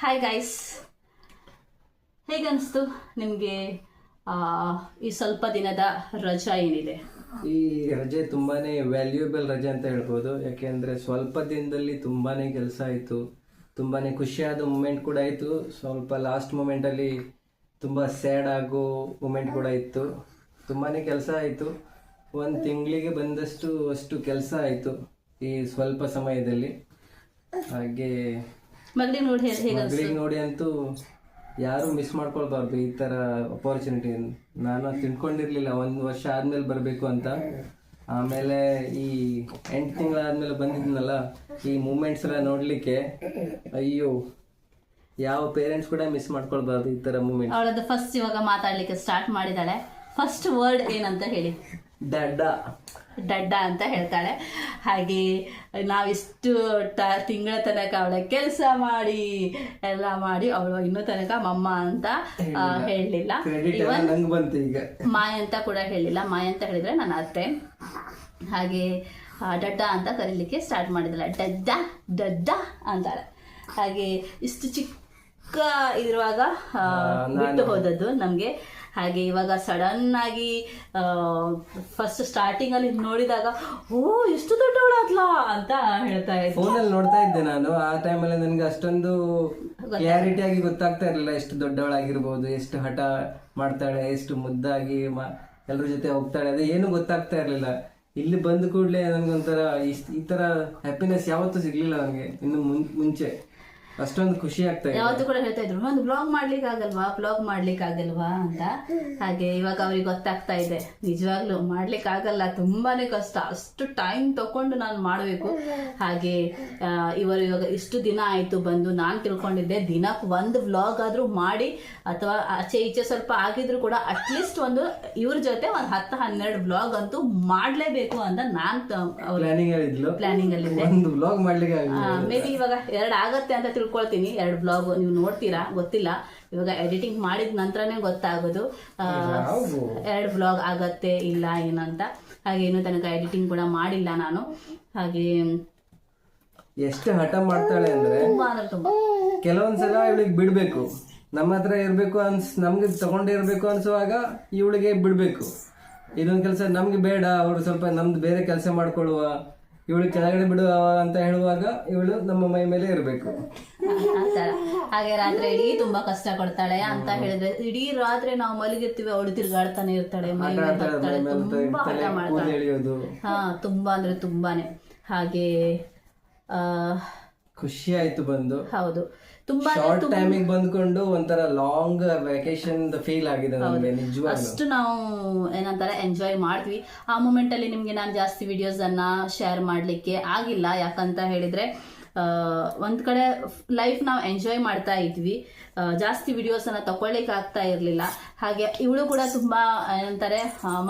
Hi guys ಹೇಗನ್ನಿಸ್ತು ನಿಮಗೆ ಈ ಸ್ವಲ್ಪ ದಿನದ ರಜಾ ಏನಿದೆ? ಈ ರಜೆ ತುಂಬಾನೇ ವ್ಯಾಲ್ಯೂಬಲ್ ರಜೆ ಅಂತ ಹೇಳ್ಬೋದು. ಯಾಕೆಂದ್ರೆ ಸ್ವಲ್ಪ ದಿನದಲ್ಲಿ ತುಂಬಾನೇ ಕೆಲಸ ಆಯಿತು. ತುಂಬಾನೇ ಖುಷಿಯಾದ ಮೂಮೆಂಟ್ ಕೂಡ ಆಯಿತು. ಸ್ವಲ್ಪ ಲಾಸ್ಟ್ ಮೂಮೆಂಟಲ್ಲಿ ತುಂಬ ಸ್ಯಾಡ್ ಆಗೋ ಮೂಮೆಂಟ್ ಕೂಡ ಇತ್ತು. ತುಂಬಾನೇ ಕೆಲಸ ಆಯಿತು. ಒಂದು ತಿಂಗಳಿಗೆ ಬಂದಷ್ಟು ಅಷ್ಟು ಕೆಲಸ ಆಯಿತು ಈ ಸ್ವಲ್ಪ ಸಮಯದಲ್ಲಿ. ಹಾಗೆ ಮಗಳಿಗೆ ನೋಡಿ ಹೇಗೆ ಹೇಗೆ ಮಗಳಿಗೆ ನೋಡಿ ಅಂತೂ ಯಾರು ಮಿಸ್ ಮಾಡ್ಕೊಳ್ಬಾರ್ದು ಈ ತರ ಅಪರ್ಚುನಿಟಿ ನಾನು ತಿಳ್ಕೊಂಡಿರ್ಲಿಲ್ಲ ಒಂದು ವರ್ಷ ಆದ್ಮೇಲೆ ಬರಬೇಕು ಅಂತ. ಆಮೇಲೆ ಈ ಎಂಟು ತಿಂಗಳಾದ್ಮೇಲೆ ಬಂದಿದ್ನಲ್ಲ ಈ ಮೂಮೆಂಟ್ಸ್ ಎಲ್ಲ ನೋಡ್ಲಿಕ್ಕೆ ಅಯ್ಯೋ ಯಾವ ಪೇರೆಂಟ್ಸ್ ಕೂಡ ಮಿಸ್ ಮಾಡ್ಕೊಳ್ಬಾರ್ದು ಈ ತರ ಮೂಮೆಂಟ್ ಅವಳದ್ದು ಫಸ್ಟ್ ಇವಾಗ ಮಾತಾಡ್ಲಿಕ್ಕೆ ಸ್ಟಾರ್ಟ್ ಮಾಡಿದಾಳೆ. ಫಸ್ಟ್ ವರ್ಡ್ ಏನಂತ ಹೇಳಿ? ಡಡ್ಡ ಡಡ್ಡ ಅಂತ ಹೇಳ್ತಾಳೆ. ಹಾಗೆ ನಾವಿಷ್ಟು ತ ತಿಂಗಳ ತನಕ ಅವಳ ಕೆಲಸ ಮಾಡಿ ಎಲ್ಲ ಮಾಡಿ ಅವಳು ಇನ್ನೂ ತನಕ ಮಮ್ಮ ಅಂತ ಹೇಳಲಿಲ್ಲ ಮಾಯ ಅಂತ ಕೂಡ ಹೇಳಿಲ್ಲ. ಮಾಯ ಅಂತ ಹೇಳಿದ್ರೆ ನನ್ನ ಅತ್ತೆ. ಹಾಗೆ ಡಡ್ಡ ಅಂತ ಕರೀಲಿಕ್ಕೆ ಸ್ಟಾರ್ಟ್ ಮಾಡಿದಳ ಡಡ್ಡ ಡಡ್ಡ ಅಂತಾಳೆ. ಹಾಗೆ ಇಷ್ಟು ಚಿಕ್ಕ ಇರುವಾಗ ಬಿಟ್ಟು ಹೋದದ್ದು ನಮಗೆ. ಹಾಗೆ ಇವಾಗ ಸಡನ್ ಆಗಿ ಫಸ್ಟ್ ಸ್ಟಾರ್ಟಿಂಗ್ ಅಲ್ಲಿ ನೋಡಿದಾಗ ಓ ಎಷ್ಟು ದೊಡ್ಡವಳಾದ್ಲ? ಅಂತ ಹೇಳ್ತಾ ಇದ್ದೆ ಫೋನಲ್ಲಿ ನೋಡ್ತಾ ಇದ್ದೆ ನಾನು. ಆ ಟೈಮಲ್ಲಿ ನನಗೆ ಅಷ್ಟೊಂದು ಕ್ಲಾರಿಟಿ ಆಗಿ ಗೊತ್ತಾಗ್ತಾ ಇರಲಿಲ್ಲ. ಎಷ್ಟು ದೊಡ್ಡವಳಾಗಿರ್ಬೋದು ಎಷ್ಟು ಹಠ ಮಾಡ್ತಾಳೆ ಎಷ್ಟು ಮುದ್ದಾಗಿ ಎಲ್ಲರ ಜೊತೆ ಹೋಗ್ತಾಳೆ ಅದು ಏನು ಗೊತ್ತಾಗ್ತಾ ಇರಲಿಲ್ಲ. ಇಲ್ಲಿ ಬಂದ ಕೂಡಲೇ ನನಗೊಂಥರ ಇಷ್ಟ್- ಈ ತರ ಹ್ಯಾಪಿನೆಸ್ ಯಾವತ್ತೂ ಸಿಗ್ಲಿಲ್ಲ ನನಗೆ. ಇನ್ನು ಮುಂಚೆ. ಅಷ್ಟೊಂದು ಖುಷಿ ಆಗ್ತಾ ಇದೆ. ಯಾವತ್ತೂ ಕೂಡ ಹೇಳ್ತಾ ಇದ್ರು ಒಂದು ಬ್ಲಾಗ್ ಮಾಡ್ಲಿಕ್ಕೆ ಆಗಲ್ವಾ ಬ್ಲಾಗ್ ಮಾಡ್ಲಿಕ್ಕೆ ಆಗಲ್ವಾ ಅಂತ. ಹಾಗೆ ಇವಾಗ ಅವ್ರಿಗೆ ಗೊತ್ತಾಗ್ತಾ ಇದೆ. ನಿಜವಾಗ್ಲೂ ಮಾಡ್ಲಿಕ್ಕೆ ಆಗಲ್ಲ ತುಂಬಾನೇ ಕಷ್ಟ. ಅಷ್ಟು ಟೈಮ್ ತಕೊಂಡು ನಾನು ಮಾಡಬೇಕು. ಹಾಗೆ ಇವರು ಇವಾಗ ಇಷ್ಟು ದಿನ ಆಯ್ತು ಬಂದು ನಾನು ತಿಳ್ಕೊಂಡಿದ್ದೆ ದಿನಕ್ಕೆ ಒಂದು ವ್ಲಾಗ್ ಆದ್ರೂ ಮಾಡಿ ಅಥವಾ ಆಚೆ ಈಚೆ ಸ್ವಲ್ಪ ಆಗಿದ್ರು ಕೂಡ ಅಟ್ಲೀಸ್ಟ್ ಒಂದು ಇವ್ರ ಜೊತೆ ಒಂದು ಹತ್ತು ಹನ್ನೆರಡು ವ್ಲಾಗ್ ಅಂತೂ ಮಾಡ್ಲೇಬೇಕು ಅಂತ ನಾನು ಪ್ಲಾನಿಂಗ್ ಹೇಳಿದ್ಲು ಪ್ಲಾನಿಂಗ್ ಅಲ್ಲಿ ಬ್ಲಾಗ್ ಮೇ ಬಿ ಇವಾಗ ಎರಡು ಆಗತ್ತೆ ಅಂತ ತಿಳ್ಕೊಳ್ತೀನಿ. ಎರಡು ಬ್ಲಾಗ್ ನೀವು ನೋಡ್ತೀರಾ? ಗೊತ್ತಿಲ್ಲ. ಇವಾಗ ಎಡಿಟಿಂಗ್ ಮಾಡಿದ ನಂತರನೇ ಗೊತ್ತಾಗೋದು? ಎರಡು ಬ್ಲಾಗ್ ಆಗತ್ತೆ ಇಲ್ಲ ಏನಂತ ಹಾಗೆ ಇನ್ನೂ ತನಕ ಎಡಿಟಿಂಗ್ ಕೂಡ ಮಾಡಿಲ್ಲ ನಾನು. ಹಾಗೆ ಎಷ್ಟು ಹಠ ಮಾಡ್ತಾಳೆ ಅಂದ್ರೆ ತುಂಬಾ ಅಂದ್ರೆ ತುಂಬಾ. ಕೆಲವೊಂದ್ಸಲ ಇವಳಿಗೆ ಬಿಡ್ಬೇಕು. ನಮ್ಮ ಹತ್ರ ಇರ್ಬೇಕು ಅನ್ಸ್ ನಮ್ಗೆ ತಗೊಂಡಿರ್ಬೇಕು ಅನ್ಸುವಾಗ ಇವಳಿಗೆ ಬಿಡ್ಬೇಕು. ಇದೊಂದು ಕೆಲಸ ನಮ್ಗೆ ಬೇಡ. ಅವ್ರು ಸ್ವಲ್ಪ ನಮ್ದು ಬೇರೆ ಕೆಲಸ ಮಾಡ್ಕೊಳ್ಳುವ ಇವಳಿಗೆ ಕೆಳಗಡೆ ಬಿಡು ಅಂತ ಹೇಳುವಾಗ ಇವಳು ನಮ್ಮ ಮೈ ಮೇಲೆ ಇರಬೇಕು. ಹಾಗೆ ರಾತ್ರಿ ಇಡೀ ತುಂಬಾ ಕಷ್ಟ ಕೊಡ್ತಾಳೆ ಅಂತ ಹೇಳಿದ್ರೆ ಇಡೀ ರಾತ್ರಿ ನಾವು ಮಲಗಿರ್ತೀವಿ ಅವಳು ತಿರ್ಗಾಡ್ತಾನೆ ಇರ್ತಾಳೆ ಮೈ ಮೇಲೆ ಹತ್ತಾಳೆ ತುಂಬಾ ಹಠ ಕೂದಲು ಮಾಡ್ತಾಳೆ ಹಾ ತುಂಬಾ ಅಂದ್ರೆ ತುಂಬಾನೇ. ಹಾಗೆ ಆ ಖುಷಿ ಆಯ್ತು ಬಂದು. ಹೌದು. ತುಂಬಾ ಶಾರ್ಟ್ ಟೈಮಿಗೆ ಬಂದ್ಕೊಂಡು ಒಂಥರ ಲಾಂಗ್ ವೆಕೇಶನ್ ಫೀಲ್ ಆಗಿದೆ ನಮಗೆ ನಿಜವಾಗ್ಲು. ಅಷ್ಟು ನಾವು ಏನಂತಾರೆ ಎಂಜಾಯ್ ಮಾಡ್ತೀವಿ ಆ ಮೂಮೆಂಟ್ ಅಲ್ಲಿ ನಿಮ್ಗೆ ನಾನು ಜಾಸ್ತಿ ವಿಡಿಯೋಸ್ ಅನ್ನ ಶೇರ್ ಮಾಡ್ಲಿಕ್ಕೆ ಆಗಿಲ್ಲ. ಯಾಕಂತ ಹೇಳಿದ್ರೆ ಒಂದ್ ಕಡೆ ಲೈಫ್ ನಾವು ಎಂಜಾಯ್ ಮಾಡ್ತಾ ಇದ್ವಿ. ಜಾಸ್ತಿ ವಿಡಿಯೋಸ್ ಅನ್ನ ತಕೊಳ್ಳಿಕ್ ಆಗ್ತಾ ಇರ್ಲಿಲ್ಲ. ಹಾಗೆ ಇವಳು ಕೂಡ ತುಂಬಾ ಏನಂತಾರೆ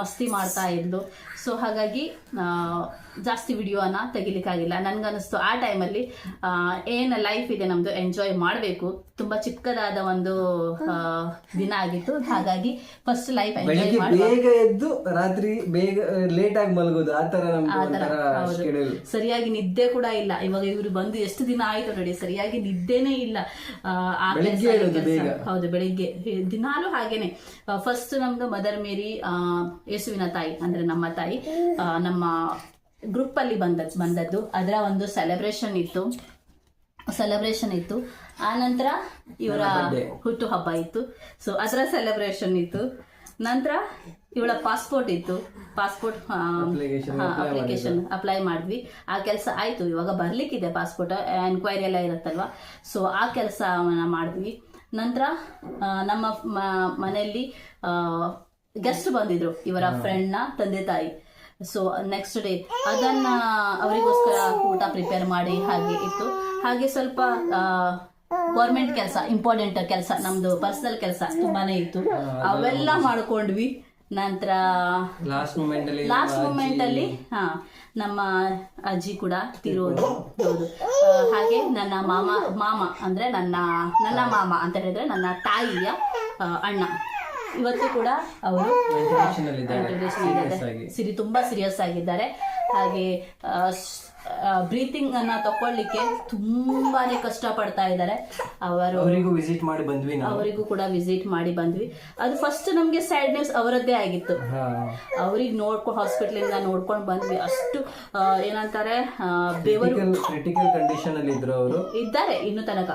ಮಸ್ತಿ ಮಾಡ್ತಾ ಇದ್ಲು. ಸೊ ಹಾಗಾಗಿ ಜಾಸ್ತಿ ವಿಡಿಯೋನ ತೆಗಿಲಿಕ್ಕಾಗಿಲ್ಲ. ನನ್ಗನ್ನಿಸ್ತು ಆ ಟೈಮಲ್ಲಿ ಏನು ಲೈಫ್ ಇದೆ ನಮ್ದು ಎಂಜಾಯ್ ಮಾಡಬೇಕು. ತುಂಬಾ ಚಿಕ್ಕದಾದ ಒಂದು ದಿನ ಆಗಿತ್ತು. ಹಾಗಾಗಿ ಫಸ್ಟ್ ಲೈಫ್ ಎಂಜಾಯ್ ಬೇಗ ಎದ್ದು ರಾತ್ರಿ ಬೇಗ ಲೇಟ್ ಆಗಿ ಮಲಗೋದು ಆ ಸರಿಯಾಗಿ ನಿದ್ದೆ ಕೂಡ ಇಲ್ಲ. ಇವಾಗ ಇವರು ಬಂದು ಎಷ್ಟು ದಿನ ಆಯ್ತು ನೋಡಿ ಸರಿಯಾಗಿ ನಿದ್ದೆನೇ ಇಲ್ಲ. ಹೌದು ಬೆಳಿಗ್ಗೆ. ದಿನಾಲೂ ಹಾಗೇನೆ. ಫಸ್ಟ್ ನಮ್ದು ಮದರ್ ಮೇರಿ ಯೇಸುವಿನ ತಾಯಿ ಅಂದ್ರೆ ನಮ್ಮ ತಾಯಿ. ನಮ್ಮ ಗ್ರೂಪ್ ಅಲ್ಲಿ ಬಂದ ಬಂದದ್ದು. ಅದರ ಒಂದು ಸೆಲೆಬ್ರೇಷನ್ ಇತ್ತು. ಸೆಲೆಬ್ರೇಷನ್ ಇತ್ತು. ಆ ನಂತರ ಇವರ ಹುಟ್ಟು ಹಬ್ಬ ಇತ್ತು. ಸೊ ಅದರ ಸೆಲೆಬ್ರೇಷನ್ ಇತ್ತು. ನಂತರ ಇವಳ ಪಾಸ್ಪೋರ್ಟ್ ಇತ್ತು. ಪಾಸ್ಪೋರ್ಟ್ ಅಪ್ಲಿಕೇಶನ್ ಅಪ್ಲೈ ಮಾಡಿದ್ವಿ. ಆ ಕೆಲಸ ಆಯ್ತು. ಇವಾಗ ಬರ್ಲಿಕ್ಕಿದೆ ಪಾಸ್ಪೋರ್ಟ್ ಎನ್ಕ್ವೈರಿ ಎಲ್ಲ ಇರುತ್ತಲ್ವಾ? ಸೊ ಆ ಕೆಲಸ ಮಾಡಿದ್ವಿ. ನಂತರ ನಮ್ಮ ಮನೆಯಲ್ಲಿ ಗೆಸ್ಟ್ ಬಂದಿದ್ರು ಇವರ ಫ್ರೆಂಡ್ನ ತಂದೆ ತಾಯಿ. ಸೊ ನೆಕ್ಸ್ಟ್ ಡೇ ಅದನ್ನ ಅವರಿಗೋಸ್ಕರ ಊಟ ಪ್ರಿಪೇರ್ ಮಾಡಿ ಹಾಗೆ ಇತ್ತು. ಹಾಗೆ ಸ್ವಲ್ಪ ಗೌರ್ಮೆಂಟ್ ಕೆಲಸ ಇಂಪಾರ್ಟೆಂಟ್ ಕೆಲಸ ನಮ್ದು ಪರ್ಸನಲ್ ಕೆಲಸ ತುಂಬಾನೇ ಇತ್ತು. ಅವೆಲ್ಲ ಮಾಡ್ಕೊಂಡ್ವಿ. ನಂತರ ಲಾಸ್ಟ್ ಮೂಮೆಂಟ್ ಅಲ್ಲಿ ಹಾ ನಮ್ಮ ಅಜ್ಜಿ ಕೂಡ ತಿರೋದು ಹಾಗೆ ನನ್ನ ಮಾಮ ಮಾಮ ಅಂದ್ರೆ ನನ್ನ ನನ್ನ ಮಾಮ ಅಂತ ಹೇಳಿದ್ರೆ ನನ್ನ ತಾಯಿಯ ಅಣ್ಣ. ಇವತ್ತು ಕೂಡ ಅವರು. ಸಿರಿ ತುಂಬಾ ಸೀರಿಯಸ್ ಆಗಿದ್ದಾರೆ. ಹಾಗೆ ಬ್ರೀತಿಂಗ್ ಅನ್ನ ತಕೊಳ್ಳಿಕ್ಕೆ ತುಂಬಾನೇ ಕಷ್ಟ ಪಡ್ತಾ ಇದ್ದಾರೆ. ಅವರು ಅವರಿಗೂ ವಿಸಿಟ್ ಮಾಡಿ ಬಂದ್ವಿ ಅವರಿಗೂ ಕೂಡ ವಿಸಿಟ್ ಮಾಡಿ ಬಂದ್ವಿ. ಅದು ಫಸ್ಟ್ ನಮ್ಗೆ ಸ್ಯಾಡ್ನೆಸ್ ಅವರದ್ದೇ ಆಗಿತ್ತು. ಅವ್ರಿಗೆ ನೋಡ್ಕೊ ಹಾಸ್ಪಿಟ್ಲಿಂದ ನೋಡ್ಕೊಂಡು ಬಂದ್ವಿ. ಅಷ್ಟು ಏನಂತಾರೆ ಬೆವರು ಕ್ರಿಟಿಕಲ್ ಕಂಡೀಷನ್ ಅಲ್ಲಿ ಇದ್ರು ಅವರು. ಇದ್ದಾರೆ ಇನ್ನು ತನಕ.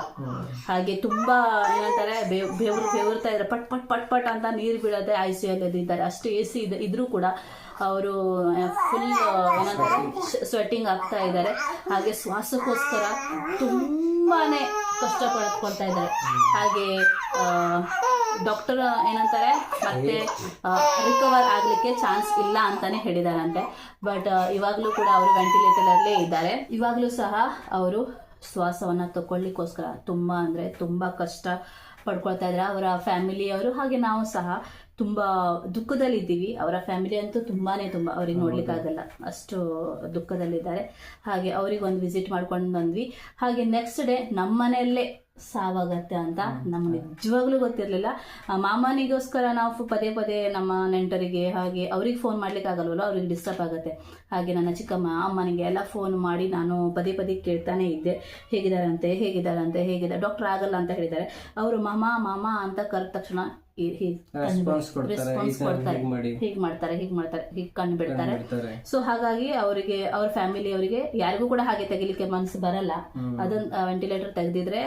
ಹಾಗೆ ತುಂಬಾ ಏನಂತಾರೆ ಬೇವರು ಬೆವರು ಬೆವರ್ತಾ ಇದ್ದಾರೆ. ಪಟ್ ಪಟ್ ಪಟ್ ಪಟ್ ಅಂತ ನೀರು ಬೀಳದೆ ಐ ಸಿ ಅಲ್ಲಿ ಇದ್ದಾರೆ. ಅಷ್ಟು ಎ ಸಿ ಇದೆ ಇದ್ರೂ ಕೂಡ. ಅವರು ಫುಲ್ ಸ್ವೆಟ್ಟಿಂಗ್ ಆಗ್ತಾ ಇದ್ದಾರೆ. ಹಾಗೆ ಶ್ವಾಸಕ್ಕೋಸ್ಕರ ತುಂಬಾನೇ ಕಷ್ಟ ಪಡ್ಕೊಳ್ತಾ ಇದ್ದಾರೆ. ಹಾಗೆ ಡಾಕ್ಟರ್ ಏನಂತಾರೆ, ಮತ್ತೆ ರಿಕವರ್ ಆಗ್ಲಿಕ್ಕೆ ಚಾನ್ಸ್ ಇಲ್ಲ ಅಂತಾನೆ ಹೇಳಿದಾರಂತೆ. ಬಟ್ ಇವಾಗಲೂ ಕೂಡ ಅವರು ವೆಂಟಿಲೇಟರ್ ಅಲ್ಲೇ ಇದ್ದಾರೆ. ಇವಾಗಲೂ ಸಹ ಅವರು ಶ್ವಾಸವನ್ನ ತಕೊಳ್ಳಿಕ್ಕೋಸ್ಕರ ತುಂಬಾ ಅಂದ್ರೆ ತುಂಬಾ ಕಷ್ಟ ಪಡ್ಕೊಳ್ತಾ ಇದ್ದಾರೆ ಅವರ ಫ್ಯಾಮಿಲಿಯವರು ಹಾಗೆ ನಾವು ಸಹ ತುಂಬಾ ದುಃಖದಲ್ಲಿದ್ದೀವಿ. ಅವರ ಫ್ಯಾಮಿಲಿ ಅಂತೂ ತುಂಬಾನೇ ತುಂಬಾ ಅವ್ರಿಗೆ ನೋಡ್ಲಿಕ್ಕಾಗಲ್ಲ ಅಷ್ಟು ದುಃಖದಲ್ಲಿದ್ದಾರೆ. ಹಾಗೆ ಅವ್ರಿಗೆ ಒಂದು ವಿಸಿಟ್ ಮಾಡ್ಕೊಂಡು ಬಂದ್ವಿ. ಹಾಗೆ ನೆಕ್ಸ್ಟ್ ಡೇ ನಮ್ಮನೆಯಲ್ಲೇ ಸಾವಾಗತ್ತೆ ಅಂತ ನಮ್ಗೆ ನಿಜವಾಗ್ಲೂ ಗೊತ್ತಿರಲಿಲ್ಲ. ಮಾಮನಿಗೋಸ್ಕರ ನಾವು ಪದೇ ಪದೇ ನಮ್ಮ ನೆಂಟರಿಗೆ ಹಾಗೆ ಅವ್ರಿಗೆ ಫೋನ್ ಮಾಡ್ಲಿಕ್ಕೆ ಆಗಲ್ವಲ್ಲ ಅವ್ರಿಗೆ ಡಿಸ್ಟರ್ಬ್ ಆಗುತ್ತೆ. ಹಾಗೆ ನನ್ನ ಚಿಕ್ಕಮ್ಮ ಅಮ್ಮನಿಗೆ ಎಲ್ಲ ಫೋನ್ ಮಾಡಿ ನಾನು ಪದೇ ಪದೇ ಕೇಳ್ತಾನೆ ಇದ್ದೆ. ಹೇಗಿದ್ದಾರಂತೆ ಹೇಗಿದ್ದಾರಂತೆ ಹೇಗಿದ್ದಾರೆ ಡಾಕ್ಟರ್ ಆಗಲ್ಲ ಅಂತ ಹೇಳಿದ್ದಾರೆ. ಅವರು ಮಾಮ ಮಾಮ ಅಂತ ಕರೆದ ತಕ್ಷಣ ಹೀಗ್ ಮಾಡ್ತಾರೆ ಹೀಗ್ ಮಾಡ್ತಾರೆ ಹೀಗ್ ಕಣ್ಣು ಬಿಡ್ತಾರೆ. ಸೊ ಹಾಗಾಗಿ ಅವರಿಗೆ ಅವ್ರ ಫ್ಯಾಮಿಲಿ ಅವರಿಗೆ ಯಾರಿಗೂ ಕೂಡ ಹಾಗೆ ತೆಗಿಲಿಕ್ಕೆ ಮನಸ್ಸು ಬರಲ್ಲ. ಅದನ್ನ ವೆಂಟಿಲೇಟರ್ ತೆಗೆದಿದ್ರೆ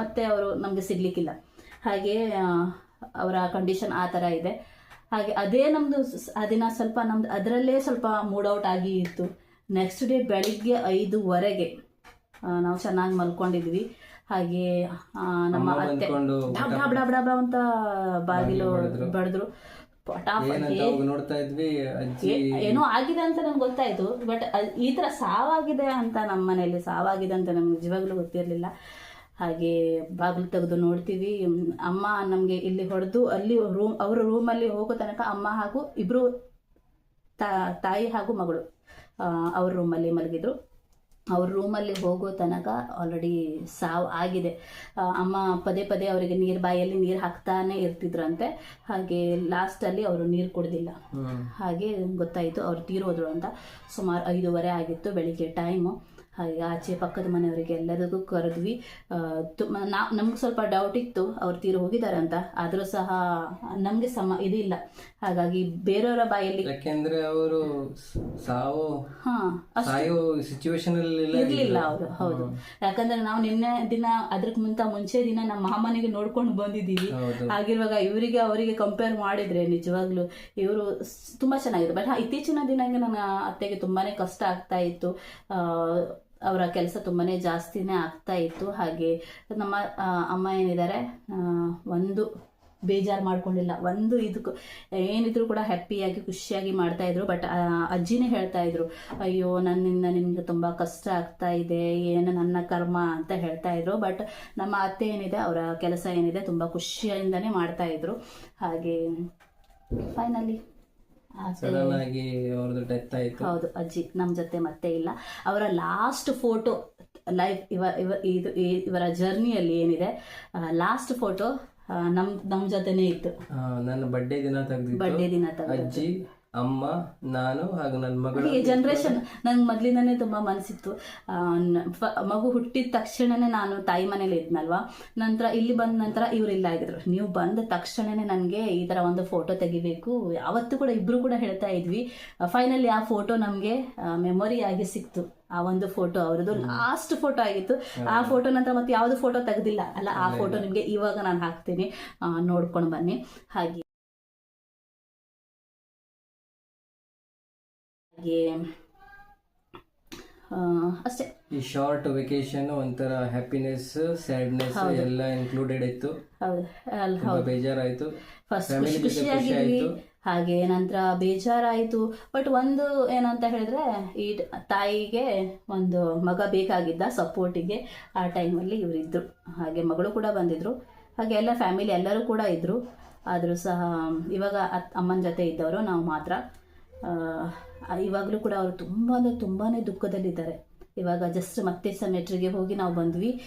ಮತ್ತೆ ಅವರು ನಮ್ಗೆ ಸಿಗ್ಲಿಕ್ಕಿಲ್ಲ. ಹಾಗೆ ಅವರ ಕಂಡೀಷನ್ ಆ ತರ ಇದೆ. ಹಾಗೆ ಅದೇ ನಮ್ದು ಅದಿನ ಸ್ವಲ್ಪ ನಮ್ದು ಅದರಲ್ಲೇ ಸ್ವಲ್ಪ ಮೂಡ್ ಔಟ್ ಆಗಿ ಇತ್ತು. ನೆಕ್ಸ್ಟ್ ಡೇ ಬೆಳಿಗ್ಗೆ ಐದುವರೆಗೆ ನಾವು ಚೆನ್ನಾಗಿ ಮಲ್ಕೊಂಡಿದ್ವಿ. ಹಾಗೆ ನಮ್ಮ ಅತ್ತೆ ಬಂದ್ಕೊಂಡು ಡಾಬ್ ಡಾಬ್ ಡಾಬ್ ಡಾಬ್ ಅಂತ ಬಾಗಿಲು ಬಡದ್ರು. ನೋಡ್ತಾ ಇದ್ವಿ ಏನೋ ಆಗಿದೆ ಅಂತ ನಮ್ಗೆ ಗೊತ್ತಾಯ್ತು ಬಟ್ ಈ ತರ ಸಾವಾಗಿದೆ ಅಂತ ನಮ್ಮ ಮನೆಯಲ್ಲಿ ಸಾವಾಗಿದೆ ಅಂತ ನಮ್ಗೆ ನಿಜವಾಗ್ಲೂ ಗೊತ್ತಿರಲಿಲ್ಲ. ಹಾಗೆ ಬಾಗಿಲು ತೆಗೆದು ನೋಡ್ತೀವಿ. ಅಮ್ಮ ನಮಗೆ ಇಲ್ಲಿ ಹೊಡೆದು ಅಲ್ಲಿ ರೂಮ್ ಅವರ ರೂಮಲ್ಲಿ ಹೋಗೋ ತನಕ ಅಮ್ಮ ಹಾಗೂ ಇಬ್ರು ತಾಯಿ ಹಾಗೂ ಮಗಳು ಅವ್ರ ರೂಮಲ್ಲಿ ಮಲಗಿದ್ರು. ಅವ್ರ ರೂಮಲ್ಲಿ ಹೋಗೋ ತನಕ ಆಲ್ರೆಡಿ ಸಾವು ಆಗಿದೆ. ಅಮ್ಮ ಪದೇ ಪದೇ ಅವರಿಗೆ ನೀರು ಬಾಯಲ್ಲಿ ನೀರು ಹಾಕ್ತಾನೆ ಇರ್ತಿದ್ರಂತೆ. ಹಾಗೆ ಲಾಸ್ಟಲ್ಲಿ ಅವರು ನೀರು ಕುಡ್ದಿಲ್ಲ. ಹಾಗೆ ಗೊತ್ತಾಯಿತು ಅವ್ರು ತೀರೋದ್ರು ಅಂತ. ಸುಮಾರು ಐದೂವರೆ ಆಗಿತ್ತು ಬೆಳಿಗ್ಗೆ ಟೈಮು ಹಾಗೆ ಆಚೆ ಪಕ್ಕದ ಮನೆಯವರಿಗೆ ಎಲ್ಲರಿಗೂ ಕರೆದ್ವಿ. ತುಂಬ ನಾ ನಮ್ಗೆ ಸ್ವಲ್ಪ ಡೌಟ್ ಇತ್ತು ಅವ್ರು ತೀರು ಹೋಗಿದ್ದಾರೆ ಅಂತ ಆದರೂ ಸಹ ನಮಗೆ ಸಮ ಇದಿಲ್ಲ. ಹಾಗಾಗಿ ಬೇರೆಯವರ ಬಾಯಲ್ಲಿ ಯಾಕೆಂದ್ರೆ ಅವರು ಸಾವು ಹಾಂ ಸಾಯೋ ಸಿಚುವೇಶನ್ ಇರಲಿಲ್ಲ ಅವರು ಹೌದು. ಯಾಕಂದ್ರೆ ನಾವು ನಿನ್ನೆ ದಿನ ಅದಕ್ಕೆ ಮುಂತ ಮುಂಚೆ ದಿನ ನಮ್ಮ ಮಾಮನಿಗೆ ನೋಡ್ಕೊಂಡು ಬಂದಿದ್ದೀವಿ. ಹಾಗಿರುವಾಗ ಆಗಿರುವಾಗ ಇವರಿಗೆ ಅವರಿಗೆ ಕಂಪೇರ್ ಮಾಡಿದ್ರೆ ನಿಜವಾಗ್ಲೂ ಇವರು ತುಂಬಾ ಚೆನ್ನಾಗಿದೆ ಬಟ್ ಇತ್ತೀಚಿನ ದಿನಕ್ಕೆ ನನ್ನ ಅತ್ತೆಗೆ ತುಂಬಾನೇ ಕಷ್ಟ ಆಗ್ತಾ ಇತ್ತು. ಅವರ ಕೆಲಸ ತುಂಬಾ ಜಾಸ್ತಿನೇ ಆಗ್ತಾ ಇತ್ತು. ಹಾಗೆ ನಮ್ಮ ಅಮ್ಮ ಏನಿದ್ದಾರೆ ಒಂದು ಬೇಜಾರು ಮಾಡ್ಕೊಂಡಿಲ್ಲ. ಒಂದು ಇದಕ್ಕೂ ಏನಿದ್ರು ಕೂಡ ಹ್ಯಾಪಿಯಾಗಿ, ಖುಷಿಯಾಗಿ ಮಾಡ್ತಾ ಇದ್ರು. ಬಟ್ ಅಜ್ಜಿನೇ ಹೇಳ್ತಾ ಇದ್ರು, ಅಯ್ಯೋ, ನನ್ನಿಂದ ನಿಮ್ಗೆ ತುಂಬಾ ಕಷ್ಟ ಆಗ್ತಾ ಇದೆ. ಏನು ನನ್ನ ಕರ್ಮ ಅಂತ ಹೇಳ್ತಾ ಇದ್ರು. ಬಟ್, ನಮ್ಮ ಅತ್ತೆ ಏನಿದೆ, ಅವರ ಕೆಲಸ ಏನಿದೆ, ತುಂಬಾ ಖುಷಿಯಿಂದನೇ ಮಾಡ್ತಾ ಇದ್ರು. ಹಾಗೆ ಫೈನಲಿ ಸಡನ್ ಆಗಿ ಅವ್ರದ್ದು ಡೆತ್ ಆಯ್ತು. ಹೌದು ಅಜ್ಜಿ ನಮ್ಮ ಜೊತೆ ಮತ್ತೆ ಇಲ್ಲ. ಅವರ ಲಾಸ್ಟ್ ಫೋಟೋ ಲೈಫ್ ಇವ ಇವ ಇದು ಇವರ ಜರ್ನಿಯಲ್ಲಿ ಏನಿದೆ ಲಾಸ್ಟ್ ಫೋಟೋ ನಮ್ ನಮ್ ಜೊತೆನೇ ಇತ್ತು. ನನ್ನ ಬರ್ಡೇ ದಿನ ತೆಗ್ದು ಬರ್ಡೇ ದಿನ ತೆಗ್ದು ಅಜ್ಜಿ ಅಮ್ಮ ನಾನು ಹಾಗೂ ನನ್ನ ಮಗಳು ಹೀಗೆ ಜನರೇಷನ್ ನಂಗೆ ಮೊದಲಿಂದನೇ ತುಂಬಾ ಮನಸ್ಸಿತ್ತು ಮಗು ಹುಟ್ಟಿದ ತಕ್ಷಣನೇ ನಾನು ತಾಯಿ ಮನೇಲಿ ಇದ್ನಲ್ವಾ? ನಂತರ ಇಲ್ಲಿ ಬಂದ ನಂತರ ಇವ್ರು ಇಲ್ಲ ಆಗಿದ್ರು. ನೀವು ಬಂದ ತಕ್ಷಣನೇ ನನಗೆ ಈ ತರ ಒಂದು ಫೋಟೋ ತೆಗಿಬೇಕು. ಯಾವತ್ತೂ ಕೂಡ ಇಬ್ರು ಕೂಡ ಹೇಳ್ತಾ ಇದ್ವಿ. ಫೈನಲಿ ಆ ಫೋಟೋ ನಮಗೆ ಮೆಮೊರಿ ಆಗಿ ಸಿಕ್ತು. ಆ ಒಂದು ಫೋಟೋ ಅವ್ರದ್ದು ಲಾಸ್ಟ್ ಫೋಟೋ ಆಗಿತ್ತು. ಆ ಫೋಟೋ ನಂತರ ಮತ್ತೆ ಯಾವುದು ಫೋಟೋ ತೆಗ್ದಿಲ್ಲ. ಅಲ್ಲ ಆ ಫೋಟೋ ನಿಮಗೆ ಇವಾಗ ನಾನು ಹಾಕ್ತೀನಿ. ನೋಡ್ಕೊಂಡು ಬನ್ನಿ. ಹಾಗೆ. ಹಾಗೆ ಆ, ಅಷ್ಟೇ. ಈ ಶಾರ್ಟ್ ವೆಕೇಶನ್ ಒಂಥರ ಹ್ಯಾಪಿನೆಸ್ ಸ್ಯಾಡ್ನೆಸ್ ಎಲ್ಲ ಇನ್ಕ್ಲೂಡೆಡ್ ಇತ್ತು. ಬೇಜಾರಾಯ್ತು. ಫಸ್ಟ್ Family ಖುಷಿ ಜೊತೆ ಖುಷಿಯಾಗಿದ್ವಿ ಹಾಗೆ ನಂತರ ಬೇಜಾರಾಯಿತು. ಬಟ್ ಒಂದು ಏನಂತ ಹೇಳಿದ್ರೆ ಈ ತಾಯಿಗೆ ಒಂದು ಮಗ ಬೇಕಾಗಿದ್ದ ಸಪೋರ್ಟಿಗೆ ಆ ಟೈಮಲ್ಲಿ ಇವರಿದ್ದರು ಹಾಗೆ ಮಗಳು ಕೂಡ ಬಂದಿದ್ರು. ಹಾಗೆ ಎಲ್ಲ ಫ್ಯಾಮಿಲಿ ಎಲ್ಲರೂ ಕೂಡ ಇದ್ರು. ಆದರೂ ಸಹ ಇವಾಗ ಅಮ್ಮನ ಜೊತೆ ಇದ್ದವರು ನಾವು ಮಾತ್ರ. ಇವಾಗಲೂ ಕೂಡ ಅವರು ತುಂಬ ಅಂದರೆ ತುಂಬಾ ದುಃಖದಲ್ಲಿದ್ದಾರೆ. ಇವಾಗ ಜಸ್ಟ್ ಮತ್ತೆ ಸಮೇಟ್ರಿಗೆ ಹೋಗಿ ನಾವು ಬಂದ್ವಿ.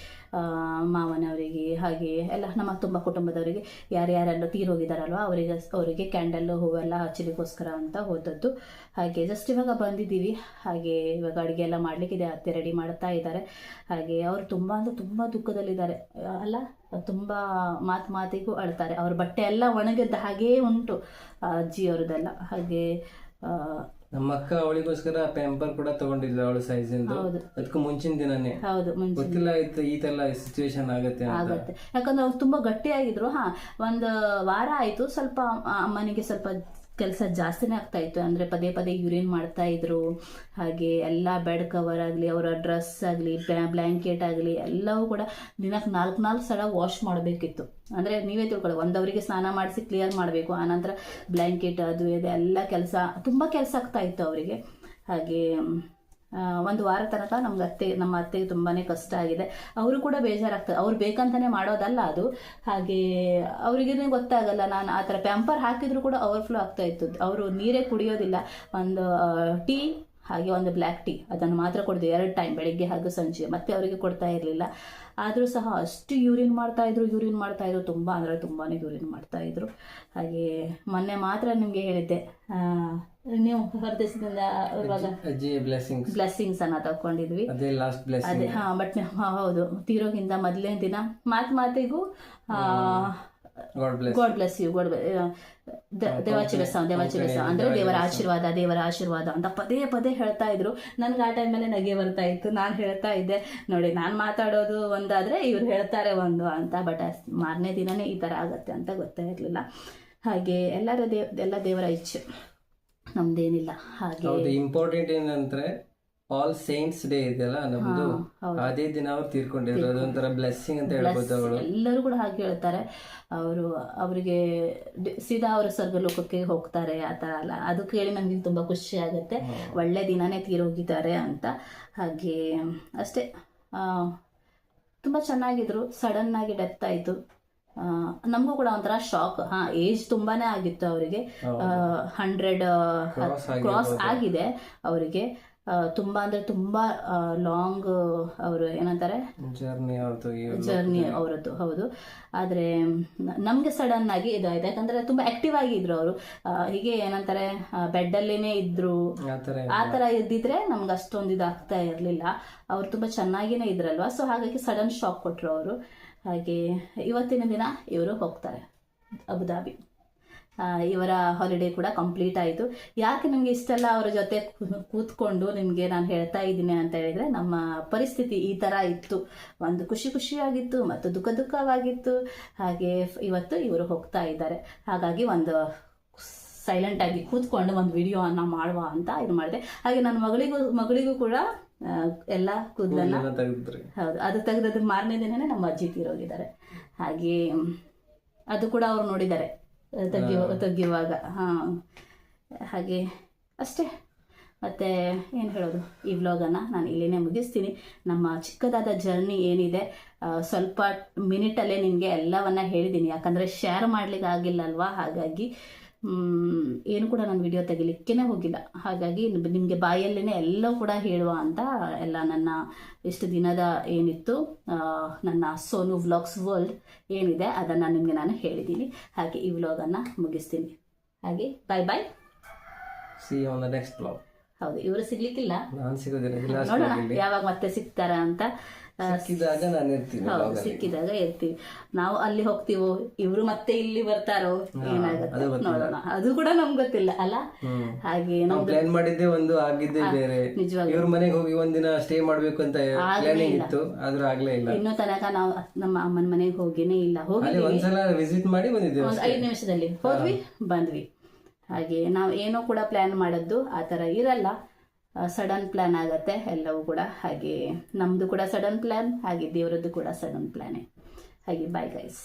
ಮಾವನವರಿಗೆ ಹಾಗೆ ಎಲ್ಲ ನಮ್ಮ ತುಂಬ ಕುಟುಂಬದವರಿಗೆ ಯಾರ್ಯಾರೆಲ್ಲ ತೀರೋಗಿದಾರಲ್ವ ಅವರಿಗೆ ಅವರಿಗೆ ಕ್ಯಾಂಡಲ್ ಹೂವೆಲ್ಲ ಹಚ್ಚಲಿಕ್ಕೋಸ್ಕರ ಅಂತ ಹೋದದ್ದು. ಹಾಗೆ ಜಸ್ಟ್ ಇವಾಗ ಬಂದಿದ್ದೀವಿ. ಹಾಗೆ ಇವಾಗ ಅಡುಗೆ ಎಲ್ಲ ಮಾಡಲಿಕ್ಕಿದೆ, ಅತ್ತೆ ರೆಡಿ ಮಾಡ್ತಾ ಇದ್ದಾರೆ. ಹಾಗೆ ಅವರು ತುಂಬ ಅಂದರೆ ತುಂಬ ದುಃಖದಲ್ಲಿದ್ದಾರೆ. ಅಲ್ಲ, ತುಂಬ ಮಾತು ಮಾತಿಗೂ ಅಳ್ತಾರೆ. ಅವ್ರ ಬಟ್ಟೆ ಎಲ್ಲ ಒಣಗಿದ್ದ ಹಾಗೇ ಉಂಟು, ಆ, ಅಜ್ಜಿಯವ್ರದ್ದೆಲ್ಲ. ಹಾಗೆ ನಮ್ಮ ಅಕ್ಕ ಅವಳಿಗೋಸ್ಕರ ಪ್ಯಾಂಪರ್ ಕೂಡ ತಗೊಂಡಿದ್ಲು ಅವಳ ಸೈಜ್ ಹೌದು. ಅದಕ್ಕೂ ಮುಂಚಿನ ದಿನನೇ. ಹೌದು ಮುಂಚೆ ಗೊತ್ತಿಲ್ಲ ಇತ್ತು ಈ ತರ ಸಿಚುವೇಶನ್ ಆಗತ್ತೆ ಅಂತ. ಆಗತ್ತೆ. ಯಾಕಂದ್ರೆ ಅವ್ರು ತುಂಬಾ ಗಟ್ಟಿಯಾಗಿದ್ರು ಹಾ. ಒಂದು ವಾರ ಆಯ್ತು ಸ್ವಲ್ಪ ಆ, ಅಮ್ಮನಿಗೆ ಸ್ವಲ್ಪ ಕೆಲಸ ಜಾಸ್ತಿನೇ ಆಗ್ತಾ ಇತ್ತು. ಅಂದ್ರೆ ಪದೇ ಪದೇ ಯೂರಿನ್ ಮಾಡ್ತಾ ಇದ್ರು. ಹಾಗೆ ಎಲ್ಲ ಬೆಡ್ ಕವರ್ ಆಗಲಿ ಅವರ ಡ್ರೆಸ್ ಆಗಲಿ ಬ್ಲ್ಯಾಂಕೆಟ್ ಆಗಲಿ ಎಲ್ಲವೂ ಕೂಡ ದಿನಕ್ಕೆ ನಾಲ್ಕು ನಾಲ್ಕು ಸಲ ವಾಶ್ ಮಾಡಬೇಕಿತ್ತು. ಅಂದ್ರೆ ನೀವೇ ತಿಳ್ಕೊಳ್ಳಿ, ಒಂದವರಿಗೆ ಸ್ನಾನ ಮಾಡಿಸಿ ಕ್ಲಿಯರ್ ಮಾಡಬೇಕು. ಆನಂತರ ಬ್ಲ್ಯಾಂಕೆಟ್ ಅದು ಇದು ಎಲ್ಲ ಕೆಲಸ, ತುಂಬ ಕೆಲಸ ಆಗ್ತಾ ಇತ್ತು ಅವರಿಗೆ. ಹಾಗೆ ಒಂದು ವಾರ ತನಕ ನಮ್ಗೆ ಅತ್ತೆ, ನಮ್ಮ ಅತ್ತೆಗೆ ತುಂಬಾ ಕಷ್ಟ ಆಗಿದೆ. ಅವರು ಕೂಡ ಬೇಜಾರಾಗ್ತದೆ ಅವ್ರು ಬೇಕಂತಾನೆ ಮಾಡೋದಲ್ಲ ಅದು. ಹಾಗೆ ಅವರಿಗೆ ಗೊತ್ತಾಗಲ್ಲ, ನಾನು ಆ ಥರ ಪ್ಯಾಂಪರ್ ಹಾಕಿದ್ರು ಕೂಡ ಓವರ್ಫ್ಲೋ ಆಗ್ತಾ ಇತ್ತು. ಅವರು ನೀರೇ ಕುಡಿಯೋದಿಲ್ಲ. ಒಂದು ಟೀ ಹಾಗೆ ಒಂದು ಬ್ಲ್ಯಾಕ್ ಟೀ ಅದನ್ನು ಮಾತ್ರ ಕೊಡಿದೆ ಎರಡು ಟೈಮ್ ಬೆಳಿಗ್ಗೆ ಹಾಗೂ ಸಂಜೆ ಮತ್ತೆ ಅವರಿಗೆ ಕೊಡ್ತಾ ಇರಲಿಲ್ಲ. ಆದರೂ ಸಹ ಅಷ್ಟು ಯೂರಿನ್ ಮಾಡ್ತಾ ಇದ್ರು ಯೂರಿನ್ ಮಾಡ್ತಾ ಇದ್ರು ತುಂಬ ಅಂದರೆ ತುಂಬಾ ಯೂರಿನ್ ಮಾಡ್ತಾ ಇದ್ರು. ಹಾಗೆ ಮೊನ್ನೆ ಮಾತ್ರ ನಿಮಗೆ ಹೇಳಿದ್ದೆ ನೀವು ಹೊರದೇಶದಿಂದ ಬ್ಲೆಸ್ಸಿಂಗ್ಸ್ ಅನ್ನ ತಕೊಂಡಿದ್ವಿ ಅದೇ ಹಾ ಬಟ್ ಹೌದು ತೀರೋಗಿಂತ ಮೊದಲನೇ ದಿನ ಮಾತ್ ಮಾತಿಗೂ ಗಾಡ್ ಬ್ಲೆಸ್ ಗಾಡ್ ದೇವಾಚಿ ಬೆಸ ದೇವಾಚಿ ಬೆಸ ಅಂದ್ರೆ ದೇವರ ಆಶೀರ್ವಾದ ದೇವರ ಆಶೀರ್ವಾದ ಅಂತ ಪದೇ ಪದೇ ಹೇಳ್ತಾ ಇದ್ರು. ನನ್ಗೆ ಆ ಟೈಮ್ ಮೇಲೆ ನಗೆ ಬರ್ತಾ ಇತ್ತು. ನಾನು ಹೇಳ್ತಾ ಇದ್ದೆ ನೋಡಿ ನಾನು ಮಾತಾಡೋದು ಒಂದಾದ್ರೆ ಇವ್ರು ಹೇಳ್ತಾರೆ ಒಂದು ಅಂತ ಬಟ್ ಮಾರನೇ ದಿನನೇ ಈ ತರ ಆಗತ್ತೆ ಅಂತ ಗೊತ್ತೇ ಇರ್ಲಿಲ್ಲ. ಹಾಗೆ ಎಲ್ಲರ ದೇವ್ ಎಲ್ಲ ದೇವರ ಇಚ್ಛೆ. ನಮ್ದೇನಿಲ್ಲ. ಹಾಗೆ ಇಂಪಾರ್ಟೆಂಟ್ ಏನಂದ್ರೆ ಆಲ್ ಸೇಂಟ್ಸ್ ಡೇ ಇದೆಯಲ್ಲ ನಮ್ದು. ಅದೇ ದಿನ ಅವ್ರು ತೀರ್ಕೊಂಡಿದ್ರು ಅದೊಂಥರ ಬ್ಲೆಸ್ಸಿಂಗ್ ಅಂತ ಹೇಳ್ಬೋದು ಅವಳು ಎಲ್ಲರೂ ಕೂಡ ಹಾಗೆ ಹೇಳ್ತಾರೆ. ಅವರು ಅವರಿಗೆ ಸೀದಾ ಅವರು ಸ್ವರ್ಗಲೋಕಕ್ಕೆ ಹೋಗ್ತಾರೆ ಆ ಥರ ಅಲ್ಲ. ಅದು ಕೇಳಿ ನನಗೆ ತುಂಬಾ ಖುಷಿ ಆಗುತ್ತೆ. ಒಳ್ಳೆ ದಿನನೇ ತೀರೋಗಿದ್ದಾರೆ ಅಂತ. ಹಾಗೆ ಅಷ್ಟೇ. ತುಂಬಾ ಚೆನ್ನಾಗಿದ್ರು. ಸಡನ್ ಆಗಿ ಡೆತ್ ಆಯ್ತು. ನಮಗೂ ಕೂಡ ಒಂಥರ ಶಾಕ್ ಹಾ ಏಜ್ ತುಂಬಾನೇ ಆಗಿತ್ತು ಅವರಿಗೆ. ಹಂಡ್ರೆಡ್ ಕ್ರಾಸ್ ಆಗಿದೆ ಅವರಿಗೆ. ತುಂಬಾ ಅಂದ್ರೆ ತುಂಬಾ ಲಾಂಗ್ ಅವರು ಏನಂತಾರೆ? ಜರ್ನಿ ಅವ್ರದ್ದು ಜರ್ನಿ ಅವರದ್ದು ಹೌದು. ಆದ್ರೆ ನಮ್ಗೆ ಸಡನ್ ಆಗಿ ಇದಾಯ್ತು ಯಾಕಂದ್ರೆ ತುಂಬಾ ಆಕ್ಟಿವ್ ಆಗಿ ಆಗಿದ್ರು ಅವರು. ಹೀಗೆ ಏನಂತಾರೆ ಬೆಡ್ಡಲ್ಲೇನೆ ಇದ್ರು. ಆತರ ಇದ್ದಿದ್ರೆ ನಮ್ಗೆ ಅಷ್ಟೊಂದು ಇದಾಗ್ತಾ ಇರ್ಲಿಲ್ಲ. ಅವ್ರು ತುಂಬಾ ಚೆನ್ನಾಗಿನೇ ಇದ್ರಲ್ವಾ? ಸೊ ಹಾಗಾಗಿ ಸಡನ್ ಶಾಕ್ ಕೊಟ್ರು ಅವರು. ಹಾಗೆ ಇವತ್ತಿನ ದಿನ ಇವರು ಹೋಗ್ತಾರೆ. ಅಬುದಾಬಿ. ಇವರ ಹಾಲಿಡೇ ಕೂಡ ಕಂಪ್ಲೀಟ್ ಆಯಿತು. ಯಾಕೆ ನಿಮಗೆ ಇಷ್ಟೆಲ್ಲ ಅವರ ಜೊತೆ ಕೂತ್ಕೊಂಡು ನಿಮಗೆ ನಾನು ಹೇಳ್ತಾ ಇದ್ದೀನಿ ಅಂತ ಹೇಳಿದ್ರೆ ನಮ್ಮ ಪರಿಸ್ಥಿತಿ ಈ ಥರ ಇತ್ತು. ಒಂದು ಖುಷಿ ಖುಷಿಯಾಗಿತ್ತು ಮತ್ತು ದುಃಖ ದುಃಖವಾಗಿತ್ತು. ಹಾಗೆ ಇವತ್ತು ಇವರು ಹೋಗ್ತಾ ಇದ್ದಾರೆ. ಹಾಗಾಗಿ ಒಂದು ಸೈಲೆಂಟ್ ಆಗಿ ಕೂತ್ಕೊಂಡು ಒಂದು ವಿಡಿಯೋವನ್ನ ಮಾಡುವ ಅಂತ ಇದು ಮಾಡಿದೆ. ಹಾಗೆ ನನ್ನ ಮಗಳಿಗೂ ಮಗಳಿಗೂ ಕೂಡ ಎಲ್ಲ ಕೂದಲನ್ನ ಹೌದು ಅದು ತೆಗೆದದ್ರ ಮಾರನೇ ದಿನನೇ ನಮ್ಮ ಅಜ್ಜಿ ತೀರೋಗಿದ್ದಾರೆ. ಹಾಗೆ ಅದು ಕೂಡ ಅವ್ರು ನೋಡಿದ್ದಾರೆ. ಆ, ತೆಗಿಯುವ ತೆಗಿಯುವಾಗ. ಹಾಂ. ಹಾಗೆ ಅಷ್ಟೇ. ಮತ್ತು ಏನು ಹೇಳೋದು? ಈ ವ್ಲಾಗನ್ನು ನಾನು ಇಲ್ಲಿನೇ ಮುಗಿಸ್ತೀನಿ. ನಮ್ಮ ಚಿಕ್ಕದಾದ ಜರ್ನಿ ಏನಿದೆ ಸ್ವಲ್ಪ ಮಿನಿಟಲ್ಲೇ ನಿಮಗೆ ಎಲ್ಲವನ್ನ ಹೇಳಿದ್ದೀನಿ. ಯಾಕಂದರೆ ಶೇರ್ ಮಾಡ್ಲಿಕ್ಕೆ ಆಗಿಲ್ಲ ಅಲ್ವಾ ಹಾಗಾಗಿ ಏನು ಕೂಡ ನಾನು ವಿಡಿಯೋ ತೆಗಿಲಿಕ್ಕೇ ಹೋಗಿಲ್ಲ. ಹಾಗಾಗಿ ನಿಮಗೆ ಬಾಯಲ್ಲೇ ಎಲ್ಲ ಕೂಡ ಹೇಳುವ ಅಂತ ಎಲ್ಲ ನನ್ನ ಎಷ್ಟು ದಿನದ ಏನಿತ್ತು ನನ್ನ ಸೋನು ವ್ಲಾಗ್ಸ್ ವರ್ಲ್ಡ್ ಏನಿದೆ ಅದನ್ನು ನಿಮಗೆ ನಾನು ಹೇಳಿದ್ದೀನಿ. ಹಾಗೆ ಈ ವ್ಲಾಗನ್ನು ಮುಗಿಸ್ತೀನಿ. ಹಾಗೆ bye bye see on the next blog ಹೌದು ಇವರು ಸಿಗ್ಲಿಕ್ಕಿಲ್ಲ. ನಾನು ಸಿಗೋದಿಲ್ಲ ನೋಡೋಣ ಯಾವಾಗ ಮತ್ತೆ ಸಿಗ್ತಾರ ಅಂತ. ಸಿಕ್ಕಿದಾಗ ನಾನು ಇರ್ತೀನಿ ಹೌದು. ಸಿಕ್ಕಿದಾಗ ಇರ್ತೀವಿ. ನಾವು ಅಲ್ಲಿ ಹೋಗ್ತೀವೋ ಇವರು ಮತ್ತೆ ಇಲ್ಲಿ ಬರ್ತಾರೋ ಏನಾಗುತ್ತೆ? ಅದು ನೋಡೋಣ. ಅದು ಕೂಡ ನಮ್ಗೆ ಗೊತ್ತಿಲ್ಲ ಅಲ್ಲ? ಹಾಗೆ ನಾವು ಪ್ಲಾನ್ ಮಾಡಿದ್ದೆ ಒಂದು ಆಗಿದ್ದೆ ಬೇರೆ. ನಿಜವಾಗಿ ಇವ್ರ ಮನೆಗೆ ಹೋಗಿ ಒಂದಿನ ಸ್ಟೇ ಮಾಡ್ಬೇಕು ಅಂತ ಪ್ಲಾನಿಂಗ್ ಇತ್ತು ಆದ್ರೂ ಆಗ್ಲೇ ಇಲ್ಲ. ಇನ್ನೂ ತನಕ ನಾವು ನಮ್ಮ ಅಮ್ಮನ ಮನೆಗೆ ಹೋಗಿನೇ ಇಲ್ಲ. ಹೋಗಿ ಒಂದ್ಸಲ ವಿಸಿಟ್ ಮಾಡಿ ಬಂದಿದ್ದೇವೆ ಐದು ನಿಮಿಷದಲ್ಲಿ. ಹೋದ್ವಿ ಬಂದ್ವಿ. ಹಾಗೆ ನಾವು ಏನೂ ಕೂಡ ಪ್ಲ್ಯಾನ್ ಮಾಡೋದು ಆ ಥರ ಇರಲ್ಲ. ಸಡನ್ ಪ್ಲ್ಯಾನ್ ಆಗತ್ತೆ, ಎಲ್ಲವೂ ಕೂಡ. ಹಾಗೆ ನಮ್ಮದು ಕೂಡ ಸಡನ್ ಪ್ಲ್ಯಾನ್ ಹಾಗೆ ದೇವರದ್ದು ಕೂಡ ಸಡನ್ ಪ್ಲ್ಯಾನೇ ಹಾಗೆ ಬಾಯ್ ಗೈಸ್